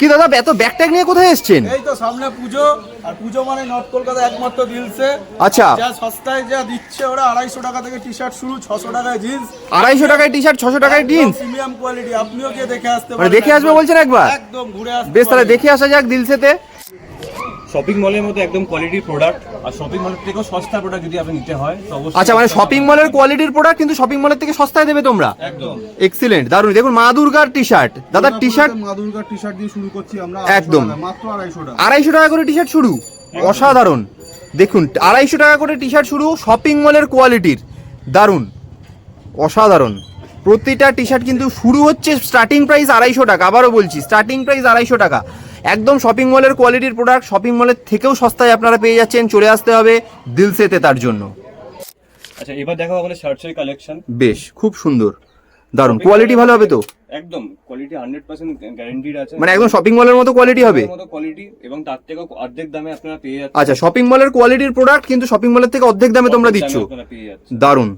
কি দাদা এত ব্যাগ ট্যাগ নিয়ে কোথায় এসেছেন? এই তো সামনে পুজো আর পুজো মানে নর্থ কলকাতা একমাত্র দিলসে আচ্ছা। যা সস্তায় যা দিচ্ছে ওরা আড়াইশো টাকা থেকে টি শার্ট শুরু ছশো টাকায় জিন্স আড়াইশো টাকায় টি শার্ট ছশো টাকায় জিন্স প্রিমিয়াম কোয়ালিটি আপনিও গিয়ে দেখে আসতে মানে পারেন দেখে আসবে বলছেন একবার? একদম ঘুরে আসবে বেশ তাহলে দেখে আসা যাক দিলসেতে শপিং মলের মতো একদম কোয়ালিটি প্রোডাক্ট আর শপিং মলের থেকেও সস্তা প্রোডাক্ট যদি আপনি নিতে হয় তো অবশ্যই আচ্ছা মানে শপিং মলের কোয়ালিটির প্রোডাক্ট কিন্তু শপিং মলের থেকে সস্তায় দেবে তোমরা? একদম। এক্সিলেন্ট দারুণ। দেখুন মা দুর্গার টি শার্ট দাদা টি শার্ট মা দুর্গার টি শার্ট দিয়ে শুরু করছি আমরা একদম। মাত্র আড়াইশো টাকা। আড়াইশো টাকা করে টি শার্ট শুরু অসাধারণ। দেখুন আড়াইশো টাকা করে টি শার্ট শুরু শপিং মলের কোয়ালিটির দারুণ। অসাধারণ। প্রতিটা টি শার্ট কিন্তু শুরু হচ্ছে স্টার্টিং প্রাইস আড়াইশো টাকা। আবারও বলছি স্টার্টিং প্রাইস আড়াইশো টাকা। একদম শপিং মলের কোয়ালিটির প্রোডাক্ট শপিং মলের থেকেও সস্তায় আপনারা পেয়ে যাচ্ছেন চলে আসতে হবে দিলসেতে তার জন্য। আচ্ছা এবার দেখো আমাদের শার্টসের কালেকশন বেশ খুব সুন্দর। দারুণ কোয়ালিটি ভালো হবে তো? একদম কোয়ালিটি হান্ড্রেড পার্সেন্ট গ্যারেন্টিড আছে। মানে একদম শপিং মলের মতো কোয়ালিটি হবে? মতো কোয়ালিটি এবং তার থেকেও অর্ধেক দামে আপনারা পেয়ে যাচ্ছেন। আচ্ছা শপিং মলের কোয়ালিটির প্রোডাক্ট কিন্তু শপিং মলের থেকে অর্ধেক দামে তোমরা দিচ্ছ। দারুণ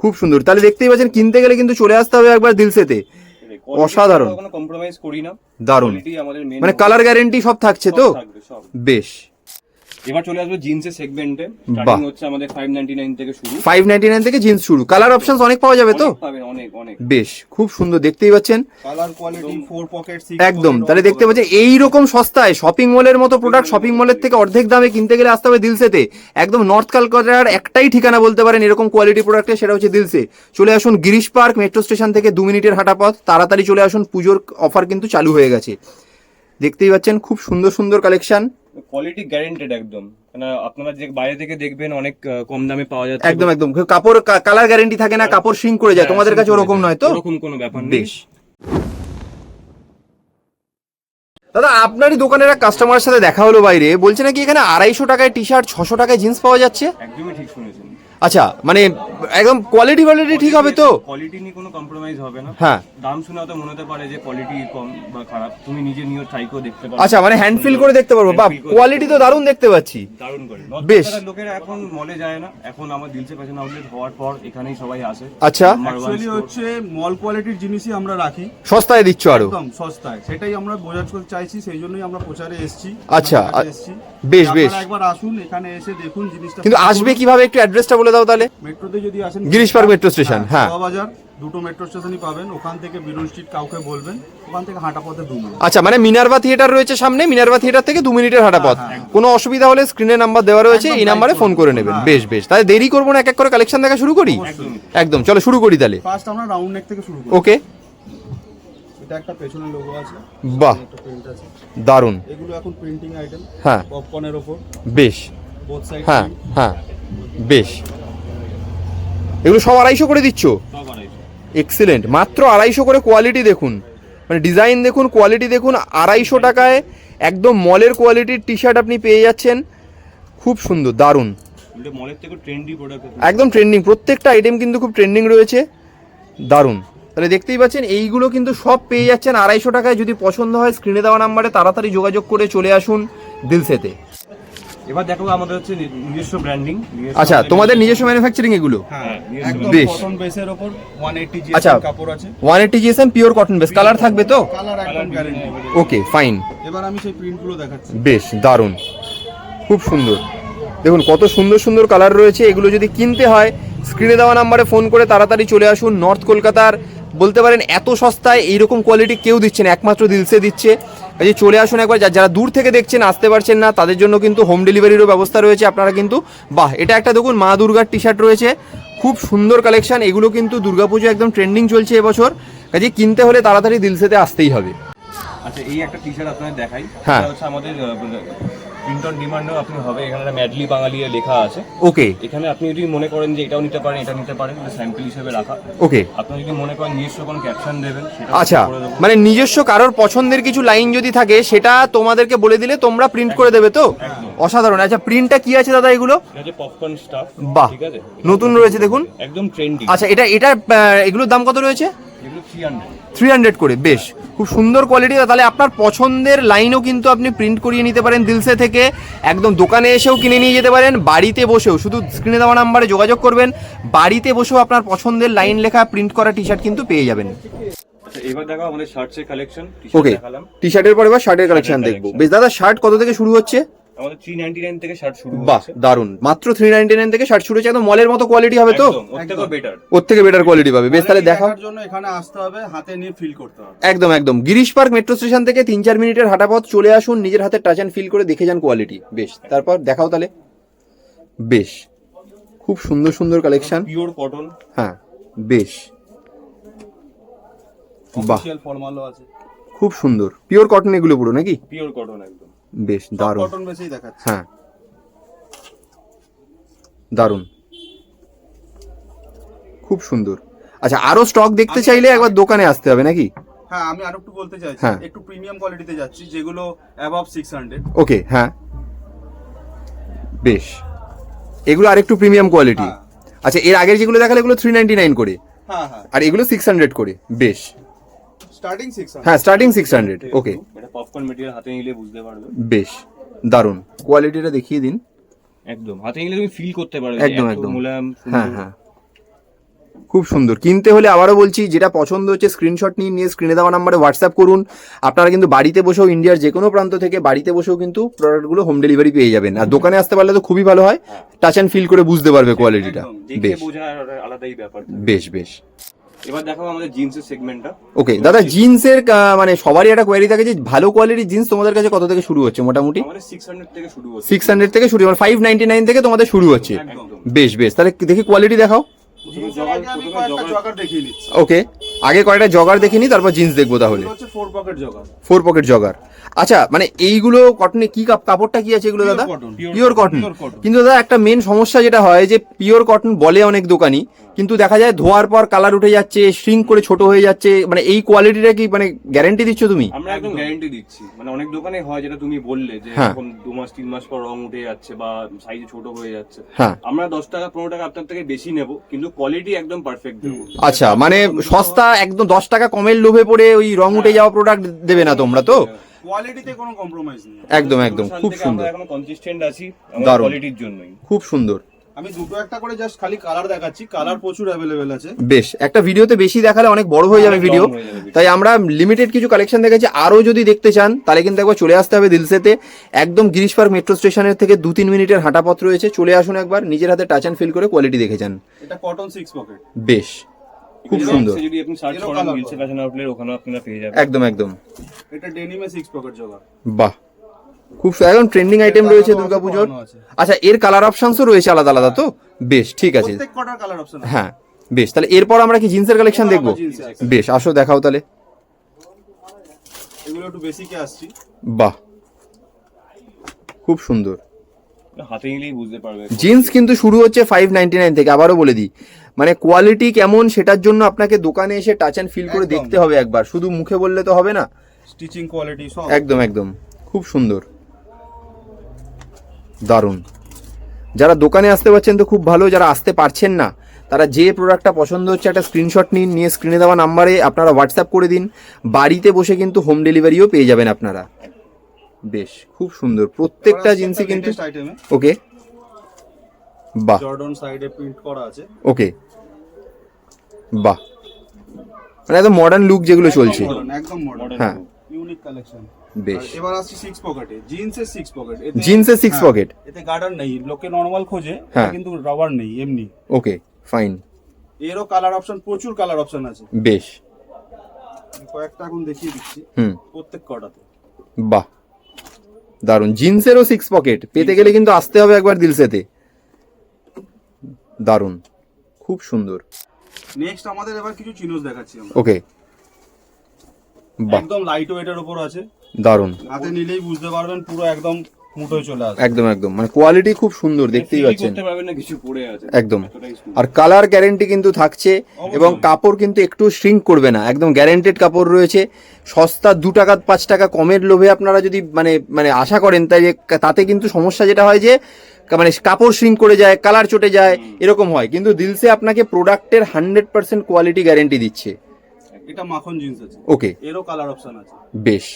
খুব সুন্দর। তাহলে দেখতেই পাচ্ছেন কিনতে গেলে কিন্তু চলে আসতে হবে একবার দিলসেতে। অসাধারণ। কোনো কম্প্রোমাইজ করি না। দারুণ। মানে কালার গ্যারেন্টি সব থাকছে তো? বেশ। এবার চলে আসবে জিন্সের সেগমেন্টে স্টার্টিং হচ্ছে আমাদের 599 থেকে শুরু। ফাইভ নাইনটি নাইন থেকে জিন্স শুরু। কালার অপশন অনেক পাওয়া যাবে তো? পাবেন অনেক অনেক। বেশ খুব সুন্দর দেখতেই পাচ্ছেন। কালার কোয়ালিটি ফোর পকেট একদম তাহলে দেখতে পাচ্ছেন এই রকম সস্তায় শপিং মলের মতো প্রোডাক্ট শপিং মলের থেকে অর্ধেক দামে কিনতে গেলে আসতে হবে দিলসেতে। একদম নর্থ কলকাতার একটাই ঠিকানা বলতে পারেন এরকম কোয়ালিটি প্রোডাক্টে সেটা হচ্ছে দিলসে। চলে আসুন গিরিশ পার্ক মেট্রো স্টেশন থেকে দু মিনিটের হাঁটা পথ তাড়াতাড়ি চলে আসুন পুজোর অফার কিন্তু চালু হয়ে গেছে। দেখতেই পাচ্ছেন খুব সুন্দর সুন্দর কালেকশন কোয়ালিটি গ্যারেন্টেড একদম। মানে আপনারা যে বাইরে থেকে দেখবেন অনেক কম দামে পাওয়া যাচ্ছে। একদম একদম। কাপড় কালার গ্যারেন্টি থাকে না কাপড় সিং করে যায়। তোমাদের কাছে ওরকম নয় তো? ওরকম কোনো ব্যাপার নেই। দাদা আপনারই দোকানের এক কাস্টমারের সাথে দেখা হলো বাইরে। বলছে নাকি এখানে আড়াইশো টাকায় টি শার্ট ছশো টাকায় জিন্স পাওয়া যাচ্ছে? একদমই ঠিক শুনেছেন। আচ্ছা মানে একদম কোয়ালিটি কোয়ালিটি ঠিক হবে তো? কোয়ালিটি নিয়ে কোনো কম্প্রোমাইজ হবে না। হ্যাঁ। দাম শুনে হয়তো মনে হতে পারে যে কোয়ালিটি কম বা খারাপ। তুমি নিজে নিয়ে ট্রাই করে দেখতে পারো আচ্ছা মানে হ্যান্ড ফিল করে দেখতে পারব। বা Hand feel করে কোয়ালিটি তো দারুণ দেখতে পাচ্ছি। দারুণ করে। বেশ। লোকেরা এখন মলে যায় না। এখন আমার দিলসে ফ্যাশন আউটলেট হওয়ার পর এখানেই সবাই আসে। আচ্ছা। অ্যাকচুয়ালি হচ্ছে মল কোয়ালিটির জিনিসই আমরা রাখি। সস্তায় দিচ্ছ আরও। একদম সস্তায়। সেটাই আমরা বোঝাতে করতে চাইছি সেই জন্যই আমরা প্রচারে এসেছি। আচ্ছা, বেশ, বেশ। একবার আসুন এখানে এসে দেখুন জিনিসটা। কিন্তু আসবে কীভাবে? একটু অ্যাড্রেসটা বলে দাও তাহলে। মেট্রোতে যদি আসেন গিরিশ পার্ক মেট্রো স্টেশন, হ্যাঁ। বাজার দুটো মেট্রো স্টেশনই পাবেন। ওখান থেকে বিরুন স্ট্রিট কাউকে বলবেন ওখান থেকে হাঁটা পথে দু মিনিট। আচ্ছা মানে মিনারবা থিয়েটার রয়েছে সামনে মিনারবা থিয়েটার থেকে দু মিনিটের হাঁটা পথ। কোনো অসুবিধা হলে স্ক্রিনে নাম্বার দেওয়া রয়েছে এই নাম্বারে ফোন করে নেবেন। বেশ বেশ। তাহলে দেরি করব না এক এক করে কালেকশন দেখা শুরু করি? একদম চলো শুরু করি তাহলে। ফার্স্ট আমরা রাউন্ড নেক থেকে শুরু করি। ওকে এটা একটা পেছনে লোগো আছে। বাহ। একটা দারুণ। এগুলো এখন প্রিন্টিং আইটেম হ্যাঁ। পপকর্নের ওপর। বেশ। বোথ সাইড হ্যাঁ হ্যাঁ। বেশ। এগুলো সব আড়াইশো করে দিচ্ছ। এক্সিলেন্ট মাত্র আড়াইশো করে কোয়ালিটি দেখুন। মানে ডিজাইন দেখুন কোয়ালিটি দেখুন আড়াইশো টাকায় একদম মলের কোয়ালিটির টি শার্ট আপনি পেয়ে যাচ্ছেন। খুব সুন্দর দারুণ। একদম ট্রেন্ডিং প্রত্যেকটা আইটেম কিন্তু খুব ট্রেন্ডিং রয়েছে। দারুণ। তাহলে দেখতেই পাচ্ছেন এইগুলো কিন্তু সব পেয়ে যাচ্ছেন আড়াইশো টাকায়। যদি পছন্দ হয় স্ক্রিনে দেওয়া নাম্বারে তাড়াতাড়ি যোগাযোগ করে চলে আসুন দিলসেতে। এবার দেখো আমাদের হচ্ছে নিজস্ব ব্র্যান্ডিং আচ্ছা তোমাদের নিজস্ব ম্যানুফ্যাকচারিং এগুলো? হ্যাঁ একদম বেশ। কটন বেসের ওপর 180 জি আচ্ছা। কাপড় আছে। One eighty GSM pure cotton base colour থাকবে তো? কালার একদম গ্যারান্টি ওকে ফাইন এবার আমি সেই প্রিন্টগুলো দেখাচ্ছি। বেশ দারুণ। খুব সুন্দর। দেখুন কত সুন্দর সুন্দর কালার রয়েছে। এগুলো যদি কিনতে হয় স্ক্রিনে দেওয়া নাম্বারে ফোন করে তাড়াতাড়ি চলে আসুন। নর্থ কলকাতার বলতে পারেন এত সস্তায় এইরকম কোয়ালিটি কেউ দিচ্ছে না। একমাত্র দিলসে দিচ্ছে। কাজে চলে আসুন একবার যা- যারা দূর থেকে দেখছেন আসতে পারছেন না তাদের জন্য কিন্তু হোম ডেলিভারিরও ব্যবস্থা রয়েছে। আপনারা কিন্তু বাহ এটা একটা দেখুন মা দুর্গার টি শার্ট রয়েছে। খুব সুন্দর কালেকশান এগুলো কিন্তু দুর্গাপুজো একদম ট্রেন্ডিং চলছে এবছর। কাজে কিনতে হলে তাড়াতাড়ি দিলসেতে আসতেই হবে। আচ্ছা এই একটা টি শার্ট আপনাদের দেখাই। হ্যাঁ। আমাদের প্রিন্ট অন ডিমান্ডও আপনি হবে। এখানে একটা ম্যাডলি বাঙালি লেখা আছে। ওকে এখানে আপনি যদি মনে করেন যে এটাও নিতে পারেন এটা নিতে পারেন স্যাম্পল হিসেবে রাখা। ওকে আপনি যদি মনে করেন নিজস্ব কোনো ক্যাপশন দেবেন সেটা আচ্ছা মানে নিজস্ব কারোর পছন্দের কিছু লাইন যদি থাকে সেটা তোমাদেরকে বলে দিলে তোমরা প্রিন্ট করে দেবে তো? অসাধারণ। আচ্ছা প্রিন্টটা কি আছে দাদা এগুলো? পপকর্ন স্টাফ বাহ ঠিক আছে? নতুন রয়েছে দেখুন। একদম ট্রেন্ডি আচ্ছা এটা এটা এগুলোর দাম কত রয়েছে? থ্রি হান্ড্রেড করে বেশ। খুব সুন্দর কোয়ালিটি তাহলে আপনার পছন্দের লাইনও কিন্তু আপনি প্রিন্ট করিয়ে নিতে পারেন দিলসে থেকে। একদম দোকানে এসেও কিনে নিয়ে যেতে পারেন বাড়িতে বসেও। শুধু স্ক্রিনে দেওয়া নাম্বারে যোগাযোগ করবেন বাড়িতে বসেও আপনার পছন্দের লাইন লেখা প্রিন্ট করা টি শার্ট কিন্তু পেয়ে যাবেন। আচ্ছা এবার দেখো আমাদের শার্টসের কালেকশন ওকে টি শার্টের পরে এবার শার্টের কালেকশন দেখব। বেশ দাদা শার্ট কত থেকে শুরু হচ্ছে? আমাদের থ্রি নাইনটি নাইন থেকে শার্ট শুরু বাহ দারুণ মাত্র থ্রি নাইনটি নাইন থেকে শার্ট শুরু হচ্ছে একদম মলের মতো কোয়ালিটি হবে তো? একদম, ওর বেটার ওর থেকে বেটার কোয়ালিটি পাবে। বেশ তাহলে দেখার জন্য এখানে আসতে হবে হাতে নিয়ে ফিল করতে হবে। একদম একদম। গিরিশ পার্ক মেট্রো স্টেশন থেকে তিন চার মিনিটের হাঁটা পথ চলে আসুন নিজের হাতে টাচ অ্যান্ড ফিল করে দেখে যান কোয়ালিটি বেশ তারপর দেখাও তাহলে। বেশ খুব সুন্দর সুন্দর কালেকশন পিওর কটন হ্যাঁ বেশ। বাহ। ফর্মালও আছে। খুব সুন্দর। পিওর কটন এগুলো পুরো নাকি? পিওর কটন একদম। বেশ দারুণ। কটন বেশি দেখাচ্ছে। হ্যাঁ। দারুণ। খুব সুন্দর। আচ্ছা আরও স্টক দেখতে চাইলে একবার দোকানে আসতে হবে নাকি? হ্যাঁ আমি আরও একটু বলতে চাইছি হ্যাঁ। একটু প্রিমিয়াম কোয়ালিটিতে যাচ্ছি যেগুলো অ্যাবভ সিক্স হান্ড্রেড ওকে হ্যাঁ। বেশ। এগুলো আরেকটু প্রিমিয়াম কোয়ালিটি। আচ্ছা এর আগের যেগুলো দেখালে এগুলো থ্রি নাইনটি নাইন করে। হ্যাঁ হ্যাঁ। আর এগুলো সিক্স হান্ড্রেড করে। বেশ। স্টার্টিং সিক্স হ্যাঁ স্টার্টিং সিক্স হান্ড্রেড ওকে এটা পপকর্ন মেটেরিয়াল হাতে নিলে বুঝতে পারবে। বেশ দারুণ। কোয়ালিটিটা দেখিয়ে দিন। একদম হাতে নিলে তুমি ফিল করতে পারবে একদম, একদম। মোলায়েম হ্যাঁ হ্যাঁ। খুব সুন্দর। কিনতে হলে আবারও বলছি যেটা পছন্দ হচ্ছে স্ক্রিনশট নিয়ে নিয়ে স্ক্রিনে দেওয়া নাম্বারে হোয়াটসঅ্যাপ করুন। আপনারা কিন্তু বাড়িতে বসেও ইন্ডিয়ার যে কোনো প্রান্ত থেকে বাড়িতে বসেও কিন্তু প্রোডাক্টগুলো হোম ডেলিভারি পেয়ে যাবেন। আর দোকানে আসতে পারলে তো খুবই ভালো হয়। টাচ অ্যান্ড ফিল করে বুঝতে পারবে কোয়ালিটিটা বেশ। বেশ বেশ। এবার দেখো আমাদের জিন্সের সেগমেন্টটা ওকে দাদা জিন্সের মানে সবারই একটা কোয়ারি থাকে যে ভালো কোয়ালিটির জিন্স তোমাদের কাছে কত থেকে শুরু হচ্ছে মোটামুটি? আমাদের সিক্স হান্ড্রেড থেকে শুরু হচ্ছে। সিক্স হান্ড্রেড থেকে শুরু মানে ফাইভ নাইনটি নাইন থেকে তোমাদের শুরু হচ্ছে। বেশ বেশ তাহলে দেখি কোয়ালিটি দেখাও? জিন্সের আগে কয়েকটা জগার ওকে আগে কয়টা জগার দেখিনি তারপর জিন্স দেখব তাহলে। Four pocket jogger four pocket jogger আচ্ছা মানে এইগুলো কটনে কি কাপ- কাপড়টা কি আছে এগুলো দাদা? পিওর কটন কিন্তু দাদা একটা মেন সমস্যা যেটা হয় যে পিওর কটন বলে অনেক দোকানি কিন্তু দেখা যায় ধোয়ার পর কালার উঠে যাচ্ছে শ্রিঙ্ক করে ছোট হয়ে যাচ্ছে মানে এই কোয়ালিটিটা কি মানে গ্যারান্টি দিচ্ছ তুমি? আমরা একদম গ্যারান্টি দিচ্ছি। মানে অনেক দোকানে হয় যেটা তুমি বললে যে হ্যাঁ। দু মাস তিন মাস পর রং উঠে যাচ্ছে বা সাইজ ছোট হয়ে যাচ্ছে। হ্যাঁ। আমরা দশ টাকা পনেরো টাকা আপনার থেকে বেশি নেব কিন্তু কোয়ালিটি একদম পারফেক্ট দেবো। আচ্ছা মানে সস্তা একদম দশ টাকা কমের লোভে পড়ে ওই রং উঠে যাওয়া প্রোডাক্ট দেবে না তোমরা তো? কোয়ালিটিতে কোনো কম্প্রোমাইজ নেই। একদম একদম খুব সুন্দর আমরা এখন কনসিস্টেন্ট আছি আমাদের দারুণ। কোয়ালিটির জন্যই। খুব সুন্দর। আমি দুটো একটা করে জাস্ট খালি কালার দেখাচ্ছি কালার প্রচুর অ্যাভেলেবেল আছে। বেশ একটা ভিডিওতে বেশি দেখালে অনেক বড় হয়ে যাবে ভিডিও হয়ে। তাই আমরা লিমিটেড কিছু কালেকশন দেখেছি। আরও যদি দেখতে চান তাহলে কিন্তু একবার চলে আসতে হবে দিলসেতে। একদম গিরিশ পার্ক মেট্রো স্টেশনের থেকে দু তিন মিনিটের হাঁটা পথ রয়েছে। চলে আসুন একবার নিজের হাতে টাচ অ্যান্ড ফিল করে কোয়ালিটি দেখে যান। এটা কটন সিক্স পকেট বেশ। খুব সুন্দর। যদি আপনি সার্চ করেন গিলসে ফ্যাশন আউটলেট ওখানেও আপনারা পেয়ে যাবেন। একদম একদম। এটা ডেনিমে সিক্স পকেট জগার বাহ। খুব একদম ট্রেন্ডিং আইটেম রয়েছে দুর্গাপুজোর আছে। আচ্ছা এর কালার অপশনসও রয়েছে আলাদা আলাদা তো? বেশ ঠিক আছে। প্রত্যেক কটার কালার অপশন হ্যাঁ বেশ। তাহলে এরপর আমরা কি জিন্সের কালেকশন দেখব। বেশ আসো দেখাও তাহলে। এগুলো একটু বেসিকে আসছি। বাহ। খুব সুন্দর। হাতে নিলেই বুঝতে পারবে। জিন্স কিন্তু শুরু হচ্ছে ফাইভ নাইনটি নাইন থেকে আবারও বলে দিই। মানে কোয়ালিটি কেমন সেটার জন্য আপনাকে দোকানে এসে টাচ অ্যান্ড ফিল করে দেখতে হবে একবার। শুধু মুখে বললে তো হবে না। স্টিচিং কোয়ালিটি সব। একদম একদম। খুব সুন্দর। দারুণ। যারা দোকানে আসতে পারছেন তো খুব ভালো যারা আসতে পারছেন না তারা যে প্রোডাক্টটা পছন্দ হচ্ছে একটা স্ক্রিনশট নিন নিয়ে স্ক্রিনে দেওয়া নাম্বারে আপনারা হোয়াটসঅ্যাপ করে দিন। বাড়িতে বসে কিন্তু হোম ডেলিভারিও পেয়ে যাবেন আপনারা। বেশ খুব সুন্দর। প্রত্যেকটা জিন্সই কিন্তু আইটেমে ওকে বাহ। জর্ডন সাইডে প্রিন্ট করা আছে। ওকে বাহ। মানে একদম মডার্ন লুক যেগুলো চলছে। একদম মডার্ন হ্যাঁ। ইউনিক কালেকশন বেশ। এবার আসছি সিক্স পকেটে জিন্সের সিক্স পকেট জিন্সের six পকেট এতে গার্ডার নেই। লোকে নর্মাল খোঁজে হ্যাঁ। কিন্তু রাবার নেই এমনি। ওকে ফাইন এরও কালার অপশন প্রচুর কালার অপশন আছে। বেশ। আমি কয়েকটা এখন দেখিয়ে দিচ্ছি। হুম। প্রত্যেক কটাতে। বাহ। দারুণ জিন্সেরও সিক্স পকেট পেতে গেলে কিন্তু আসতে হবে একবার দিলসেতে দারুণ খুব সুন্দর। নেক্সট আমাদের এবার কিছু চিনোস দেখাচ্ছি আমরা। ওকে একদম লাইট ওয়েটের উপর আছে। দারুণ হাতে নিলেই বুঝতে পারবেন পুরো একদম মুঠোয় চলে আসবে। একদম একদম। মানে কোয়ালিটি খুব সুন্দর দেখতেই Feel পাচ্ছেন। কিছু পড়ে আছে। একদম। আর কালার গ্যারেন্টি কিন্তু থাকছে এবং কাপড় কিন্তু একটু শ্রিঙ্ক করবে না। একদম গ্যারেন্টেড কাপড় রয়েছে। সস্তা দু টাকা পাঁচ টাকা কমের লোভে আপনারা যদি মানে মানে আশা করেন তাই যে তাতে কিন্তু সমস্যা যেটা হয় যে মানে কাপড় শ্রিঙ্ক করে যায় কালার চটে যায় এরকম হয়। কিন্তু দিলসে আপনাকে প্রোডাক্টের হান্ড্রেড পার্সেন্ট কোয়ালিটি গ্যারেন্টি দিচ্ছে। এটা মাখন জিন্স আছে। ওকে এরও কালার অপশন আছে। বেশ।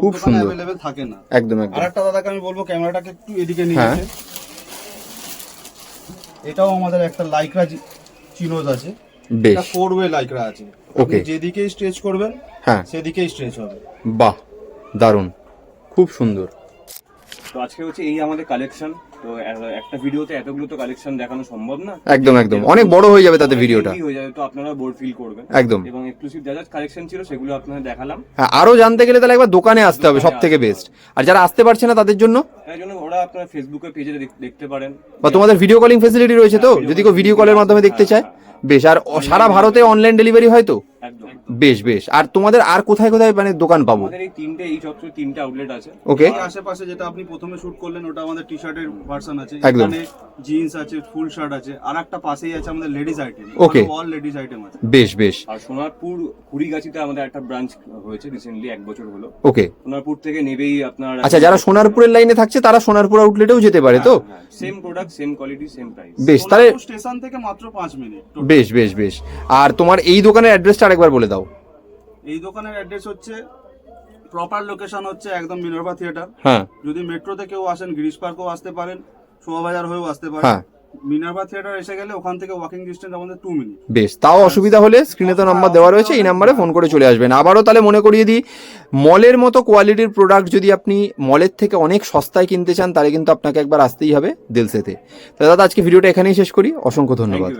খুব সুন্দর। থাকে না। একদম একদম। আরেকটা দাদাকে আমি বলব ক্যামেরাটাকে একটু এদিকে নিয়ে হ্যাঁ। এসে। এটাও আমাদের একটা লাইকরা চিনোজ আছে। বেশ। এটা ফোর ওয়ে লাইকরা আছে। ওকে। যেদিকে স্ট্রেচ করবেন হ্যাঁ। সেদিকেই স্ট্রেচ হবে। বাহ দারুণ খুব সুন্দর। তো আজকে হচ্ছে এই আমাদের কালেকশন তো একটা ভিডিওতে এতগুলো তো কালেকশন দেখানো সম্ভব না? একদম একদম। অনেক বড় হয়ে যাবে তাতে ভিডিওটা হয়ে যাবে তো আপনারা বোর ফিল করবেন। একদম। এবং এক্সক্লুসিভ যা যা কালেকশন ছিল সেগুলো আপনাদের দেখালাম। হ্যাঁ আরও জানতে গেলে তাহলে একবার দোকানে আসতে হবে সব থেকে বেস্ট আর যারা আসতে পারছে না তাদের জন্য? তাই জন্য ওরা আপনার ফেসবুকে পেজে দেখতে পারেন। বা তোমাদের ভিডিও কলিং ফেসিলিটি রয়েছে তো? যদি কেউ ভিডিও কলের মাধ্যমে দেখতে চায়? বেশ আর সারা ভারতে অনলাইন ডেলিভারি হয় তো? বেশ বেশ। আর তোমাদের আর কোথায় কোথায় মানে দোকান পাবো? আমাদের এই তিনটে এই চত্বরে তিনটে আউটলেট আছে। ওকে এই আশেপাশে যেটা আপনি প্রথমে শুট করলেন ওটা আমাদের টি শার্টের ভার্সন আছে। একদম। এখানে জিন্স আছে ফুল শার্ট আছে। আর একটা পাশেই আছে আমাদের ladies item Okay. All ladies item আছে। বেশ বেশ। আর সোনারপুর কুড়িগাছিতে আমাদের একটা ব্রাঞ্চ হয়েছে রিসেন্টলি এক বছর হলো। ওকে সোনারপুর থেকে নেবেই আপনার আচ্ছা যারা সোনারপুরের লাইনে থাকছে তারা সোনারপুর আউটলেটেও যেতে পারে তো? Same product same quality same price বেশ তাহলে স্টেশন থেকে মাত্র পাঁচ মিনিট বেশ বেশ বেশ। আর তোমার এই দোকানের অ্যাড্রেসটা আরেকবার বলে দাও। এই দোকানের অ্যাড্রেস হচ্ছে প্রপার লোকেশন হচ্ছে একদম মিনার্ভা থিয়েটার হ্যাঁ। যদি মেট্রোতে কেউ আসেন গিরিশ পার্কও আসতে পারেন শোভাবাজার হয়েও আসতে পারেন। হ্যাঁ। মিনার্ভা থিয়েটার এসে গেলে ওখান থেকে ওয়াকিং ডিস্টেন্স আমাদের টু মিনিট বেশ তাও অসুবিধা হলে স্ক্রিনে তো নাম্বার দেওয়া রয়েছে এই নাম্বারে ফোন করে চলে আসবেন। আবারও তাহলে মনে করিয়ে দিই মলের মতো কোয়ালিটির প্রোডাক্ট যদি আপনি মলের থেকে অনেক সস্তায় কিনতে চান তাহলে কিন্তু আপনাকে একবার আসতেই হবে দিলসেতে। তো দাদা আজকে ভিডিওটা এখানেই শেষ করি। অসংখ্য ধন্যবাদ।